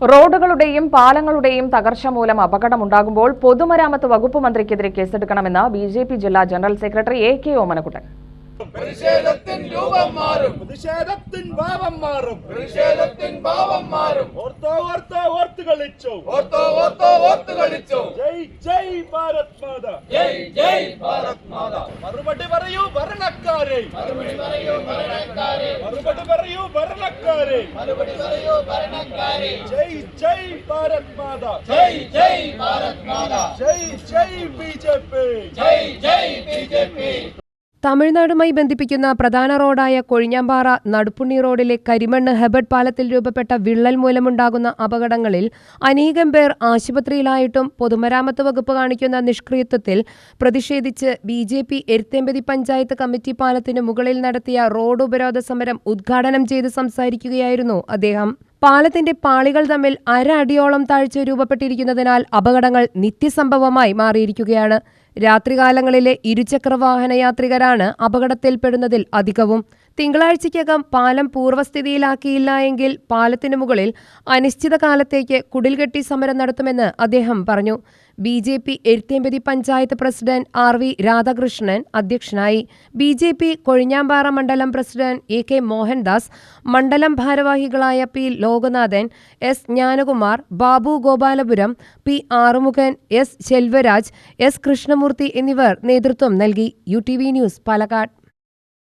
റോഡുകളുടെയും പാലങ്ങളുടെയും തകർച്ച മൂലം അപകടമുണ്ടാകുമ്പോൾ പൊതുമരാമത്ത് വകുപ്പ് മന്ത്രിക്കെതിരെ കേസെടുക്കണമെന്ന് ബി ജെ പി ജില്ലാ general secretary A K Omanakuttan. പ്രതിഷേധത്തിൻ രൂപം മാറും. പ്രതിഷേധത്തിൻ ഭാവം മാറും. പ്രതിഷേധത്തിൻ ഭാവം മാറും. Ortho ortho. ಗಳಿಸು ಒತ್ತೋ ಒತ್ತೋ ಒತ್ತು ಗಳಿಸು ಜೈ ಜೈ ಭಾರತ್ ಮಾತಾ ಜೈ ಜೈ ಭಾರತ್ ಮಾತಾ ಮರುಬಡಿ ಬರೆಯು ವರ್ಣಕ್ಕಾರೆ ಮರುಬಡಿ ಬರೆಯು ವರ್ಣಕ್ಕಾರೆ ಮರುಬಡಿ ಬರೆಯು ವರ್ಣಕ್ಕಾರೆ ಮರುಬಡಿ ಬರೆಯು ವರ್ಣಕ್ಕಾರೆ ಜೈ ಜೈ ಭಾರತ್ ಮಾತಾ ಜೈ ಜೈ ಭಾರತ್ ಮಾತಾ ಜೈ ಜೈ ಬಿಜೆಪಿ ಜೈ ಜೈ ಬಿಜೆಪಿ തമിഴ്നാടുമായി ബന്ധിപ്പിക്കുന്ന പ്രധാന റോഡായ കൊഴിഞ്ഞാമ്പാറ നടുപ്പുണ്ണി റോഡിലെ കരിമണ്ണ് ഹെബഡ് പാലത്തിൽ രൂപപ്പെട്ട വിള്ളൽ മൂലമുണ്ടാകുന്ന അപകടങ്ങളിൽ അനേകം പേർ ആശുപത്രിയിലായിട്ടും പൊതുമരാമത്ത് വകുപ്പ് കാണിക്കുന്ന നിഷ്ക്രിയത്വത്തിൽ പ്രതിഷേധിച്ച് B J P Eruthempathy panchayat committee പാലത്തിന് മുകളിൽ നടത്തിയ റോഡ് ഉപരോധ സമരം ഉദ്ഘാടനം ചെയ്ത് സംസാരിക്കുകയായിരുന്നു അദ്ദേഹം. പാലത്തിന്റെ പാളികൾ തമ്മിൽ അര താഴ്ച രൂപപ്പെട്ടിരിക്കുന്നതിനാൽ അപകടങ്ങൾ നിത്യസംഭവമായി മാറിയിരിക്കുകയാണ്. രാത്രികാലങ്ങളിലെ ഇരുചക്രവാഹന യാത്രികരാണ് അപകടത്തിൽപ്പെടുന്നതിൽ അധികവും തിങ്കളാഴ്ചയ്ക്കകം പാലം പൂർവസ്ഥിതിയിലാക്കിയില്ല എങ്കിൽ പാലത്തിന് മുകളിൽ അനിശ്ചിതകാലത്തേക്ക് കുടിൽകെട്ടി സമരം നടത്തുമെന്ന് അദ്ദേഹം പറഞ്ഞു. B J P Ezhuthempathy panchayat president R V Radhakrishnan അധ്യക്ഷനായി. ബി ജെ പി കൊഴിഞ്ഞാമ്പാറ മണ്ഡലം പ്രസിഡന്റ് എ കെ മോഹൻദാസ് മണ്ഡലം ഭാരവാഹികളായ P Lokanathan S Jnanakumar Babu Gopalapuram P Arumughan S Selvaraj S Krishnamoorthy എന്നിവർ നേതൃത്വം നൽകി. U T V news Palakkad.